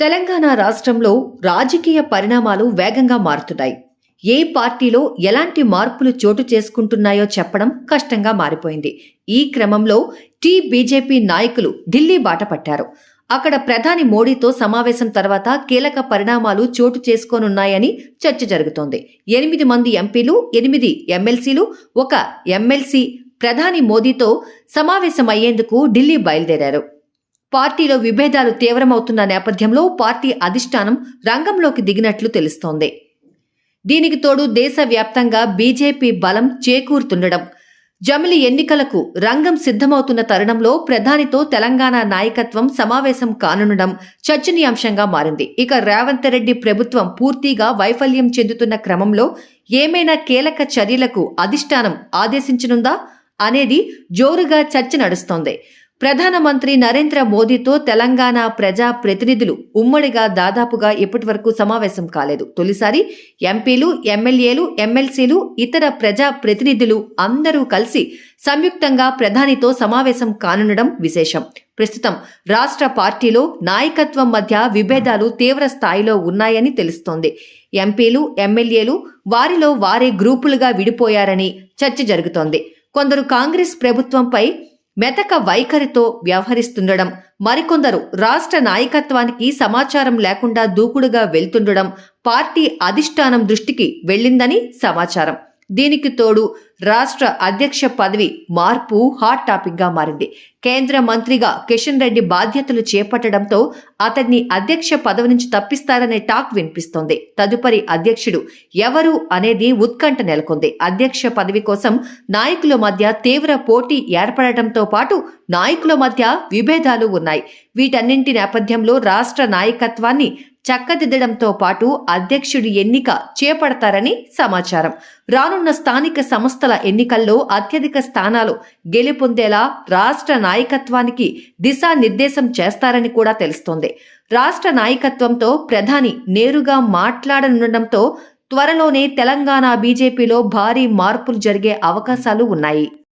తెలంగాణ రాష్ట్రంలో రాజకీయ పరిణామాలు వేగంగా మారుతున్నాయి. ఏ పార్టీలో ఎలాంటి మార్పులు చోటు చేసుకుంటున్నాయో చెప్పడం కష్టంగా మారిపోయింది. ఈ క్రమంలో టీ బీజేపీ నాయకులు ఢిల్లీ బాట పట్టారు. అక్కడ ప్రధాని మోడీతో సమావేశం తర్వాత కీలక పరిణామాలు చోటు చేసుకోనున్నాయని చర్చ జరుగుతోంది. ఎనిమిది మంది ఎంపీలు ఎనిమిది ఎమ్మెల్సీలు ఒక ఎమ్మెల్సీ ప్రధాని మోదీతో సమావేశమయ్యేందుకు ఢిల్లీ బయలుదేరారు. పార్టీలో విభేదాలు తీవ్రమవుతున్న నేపథ్యంలో పార్టీ అధిష్టానం రంగంలోకి దిగినట్లు తెలుస్తోంది. దీనికి తోడు దేశవ్యాప్తంగా బీజేపీ బలం చేకూరుతుండడం జమిలి ఎన్నికలకు రంగం సిద్ధమవుతున్న తరుణంలో ప్రధానితో తెలంగాణ నాయకత్వం సమావేశం కానుండడం చర్చనీయాంశంగా మారింది. ఇక రేవంత్ రెడ్డి ప్రభుత్వం పూర్తిగా వైఫల్యం చెందుతున్న క్రమంలో ఏమైనా కీలక చర్యలకు అధిష్టానం ఆదేశించనుందా అనేది జోరుగా చర్చ నడుస్తోంది. ప్రధానమంత్రి నరేంద్ర మోదీతో తెలంగాణ ప్రజా ప్రతినిధులు ఉమ్మడిగా దాదాపుగా ఇప్పటివరకు సమావేశం కాలేదు. తొలిసారి ఎంపీలు ఎమ్మెల్యేలు ఎమ్మెల్సీలు ఇతర ప్రజా ప్రతినిధులు అందరూ కలిసి సంయుక్తంగా ప్రధానితో సమావేశం కానుండడం విశేషం. ప్రస్తుతం రాష్ట్ర పార్టీలో నాయకత్వం మధ్య విభేదాలు తీవ్ర స్థాయిలో ఉన్నాయని తెలుస్తోంది. ఎంపీలు ఎమ్మెల్యేలు వారిలో వారే గ్రూపులుగా విడిపోయారని చర్చ జరుగుతోంది. కొందరు కాంగ్రెస్ ప్రభుత్వంపై మెతక వైఖరితో వ్యవహరిస్తుండడం మరికొందరు రాష్ట్ర నాయకత్వానికి సమాచారం లేకుండా దూకుడుగా వెళ్తుండడం పార్టీ అధిష్టానం దృష్టికి వెళ్ళిందని సమాచారం. దీనికి తోడు రాష్ట్ర అధ్యక్ష పదవి మార్పు హాట్ టాపిక్గా మారింది. కేంద్ర మంత్రిగా కిషన్ రెడ్డి బాధ్యతలు చేపట్టడంతో అతన్ని అధ్యక్ష పదవి నుంచి తప్పిస్తారనే టాక్ వినిపిస్తోంది. తదుపరి అధ్యక్షుడు ఎవరు అనేది ఉత్కంఠ నెలకొంది. అధ్యక్ష పదవి కోసం నాయకుల మధ్య తీవ్ర పోటీ ఏర్పడటంతో పాటు నాయకుల మధ్య విభేదాలు ఉన్నాయి. వీటన్నింటి నేపథ్యంలో రాష్ట్ర నాయకత్వాన్ని చక్కదిద్దడంతో పాటు అధ్యక్షుడి ఎన్నిక చేపడతారని సమాచారం. రానున్న స్థానిక సంస్థల ఎన్నికల్లో అత్యధిక స్థానాలు గెలుపొందేలా రాష్ట్ర నాయకత్వానికి దిశానిర్దేశం చేస్తారని కూడా తెలుస్తోంది. రాష్ట్ర నాయకత్వంతో ప్రధాని నేరుగా మాట్లాడనుండటంతో త్వరలోనే తెలంగాణ బీజేపీలో భారీ మార్పులు జరిగే అవకాశాలు ఉన్నాయి.